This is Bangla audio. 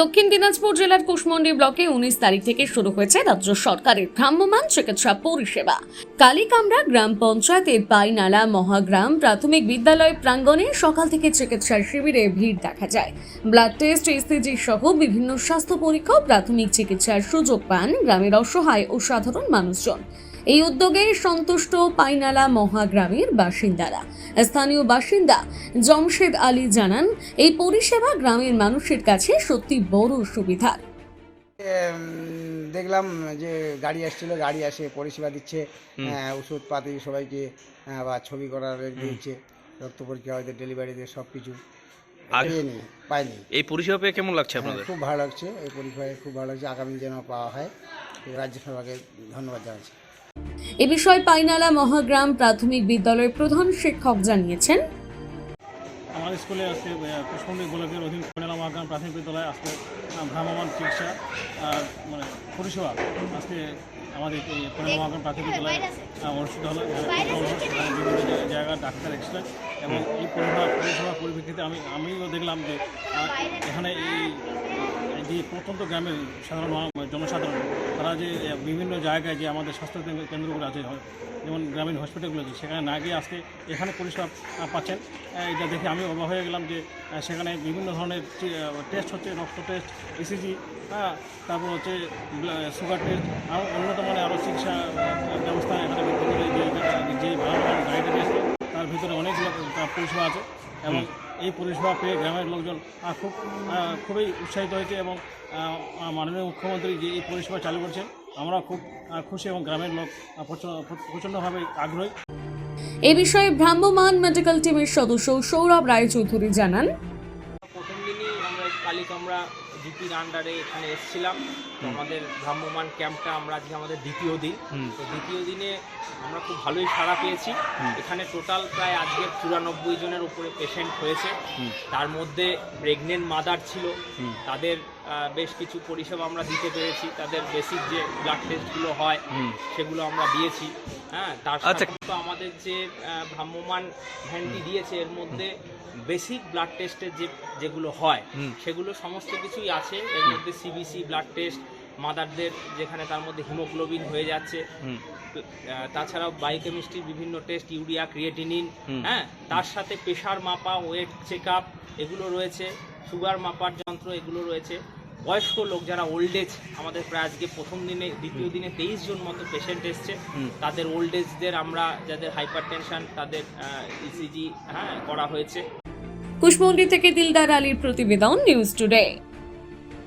দক্ষিণ দিনাজপুর জেলার কুশমন্ডি ব্লকে উনিশ তারিখ থেকে শুরু হয়েছে রাজ্য সরকারের ভ্রাম্যমান চিকিৎসা পরিষেবা। কালিকামরা গ্রাম পঞ্চায়েতের পাইনালা মহাগ্রাম প্রাথমিক বিদ্যালয় প্রাঙ্গণে সকাল থেকে চিকিৎসা শিবিরে ভিড় দেখা যায়। ব্লাড টেস্ট ইসিজি সহ বিভিন্ন স্বাস্থ্য পরীক্ষা প্রাথমিক চিকিৎসার সুযোগ পান গ্রামের অসহায় ও সাধারণ মানুষজন। এই উদ্যোগে সন্তুষ্ট পাইনালা মহাগ্রামের বাসিন্দারা। স্থানীয় বাসিন্দা জমশেদ আলী জানান এই পরিষেবা গ্রামের মানুষের কাছে সত্যি বড় সুবিধা। দেখলাম যে গাড়ি আসছিল গাড়ি আসে পরিষেবা দিচ্ছে হ্যাঁ, ওষুধপাতি সবাইকে হ্যাঁ, বা ছবি করার দিচ্ছে রক্ত পরীক্ষা হয়তো ডেলিভারি দিয়ে সব কিছু আগে- পেয়ে নি পাইনি। এই পরিষেবা পেয়ে কেমন লাগছে হ্যাঁ, আপনাদের? খুব ভালো লাগছে এই পরীক্ষায় খুব ভালো লাগছে আগামী যেন পাওয়া হয় রাজ্য সরকারকে ধন্যবাদ জানাচ্ছি। এ বিষয়ে পাইনালা মহাগ্রাম প্রাথমিক বিদ্যালয়ের প্রধান শিক্ষক জানিয়েছেন। আমাদের স্কুলে আজকে পুষ্পন্ডী ব্লকের অধীন কন্যালা মহাগ্রাম প্রাথমিক বিদ্যালয়ে আজকে আহ, ভ্রাম্যমাণ চিকিৎসা আর মানে পরিষেবা আজকে আমাদের এই কন্যালা মহাগ্রাম প্রাথমিক বিদ্যালয়ে অনুষ্ঠিত হলো। বিভিন্ন জায়গা- জায়গার ডাক্তার এসেছিলেন এবং এই পরিষেবা পরিষেবার পরিপ্রেক্ষিতে আমি আমিও দেখলাম যে এখানে এই এই যে প্রত্যন্ত গ্রামের সাধারণ মানুষ- জনসাধারণ তারা যে বিভিন্ন জায়গায় যে আমাদের স্বাস্থ্য কেন্দ্রগুলো আছে হয়, যেমন গ্রামীণ হসপিটালগুলো আছে সেখানে না গিয়ে আসতে এখানে পরিষেবা পাচ্ছেন এটা দেখে আমি অবাক হয়ে গেলাম যে সেখানে বিভিন্ন ধরনের টেস্ট হচ্ছে রক্ত টেস্ট ইসিজি হ্যাঁ তারপর হচ্ছে সুগার টেস্ট আরও উন্নত মানের আরও চিকিৎসা ব্যবস্থা এখানে যে যে ভালো ভালো গাড়িটা তার ভিতরে অনেকগুলো পরিষেবা আছে এবং এই পরিষেবা পেয়ে গ্রামের লোকজন খুব খুবই উৎসাহিত হয়েছে এবং মাননীয় মুখ্যমন্ত্রী যে এই পরিষেবা চালু করছেন আমরা খুব খুশি এবং গ্রামের লোক প্রচণ্ডভাবে আগ্রহী। এ বিষয়ে ভ্রাম্যমান মেডিকেল টিমের সদস্য সৌরভ রায়চৌধুরী জানান। প্রথম দিনই আমরা কালিকামরা জিপির আন্ডারে এখানে এসেছিলাম। তো আমাদের ভ্রাম্যমান ক্যাম্পটা আমরা আজকে আমাদের দ্বিতীয় দিন। তো দ্বিতীয় দিনে আমরা খুব ভালোই সাড়া পেয়েছি। এখানে টোটাল প্রায় আজকে চুরানব্বই জনের উপরে পেশেন্ট হয়েছে। তার মধ্যে প্রেগনেন্ট মাদার ছিল। তাদের বেশ কিছু পরিষেবা আমরা দিতে পেরেছি। তাদের বেসিক যে ব্লাড টেস্টগুলো হয় সেগুলো আমরা দিয়েছি। হ্যাঁ তার আচ্ছা। সাথে তো আমাদের যে ভ্রাম্যমান ভ্যানটি দিয়েছে এর মধ্যে বেসিক ব্লাড টেস্টের যে যেগুলো হয় সেগুলো সমস্ত কিছুই আছে। এর মধ্যে সিবিসি ব্লাড টেস্ট মাদারদের যেখানে তার মধ্যে হিমোগ্লোবিন হয়ে যাচ্ছে। তাছাড়াও বায়োকেমিস্ট্রির বিভিন্ন টেস্ট ইউরিয়া ক্রিয়েটিনিন হ্যাঁ তার সাথে প্রেশার মাপা ওয়েট চেক আপ এগুলো রয়েছে। সুগার মাপার যন্ত্র এগুলো রয়েছে। বয়স্ক লোক যারা ওল্ড এজ আমাদের প্রায় আজকে প্রথম দিনে দ্বিতীয় দিনে তেইশ জন মতো পেশেন্ট এসছে। তাদের ওল্ড এজদের আমরা যাদের হাইপার টেনশন তাদের ইসিজি হ্যাঁ করা হয়েছে। কুশমন্ডি থেকে দিলদার আলীর প্রতিবেদন নিউজ টুডে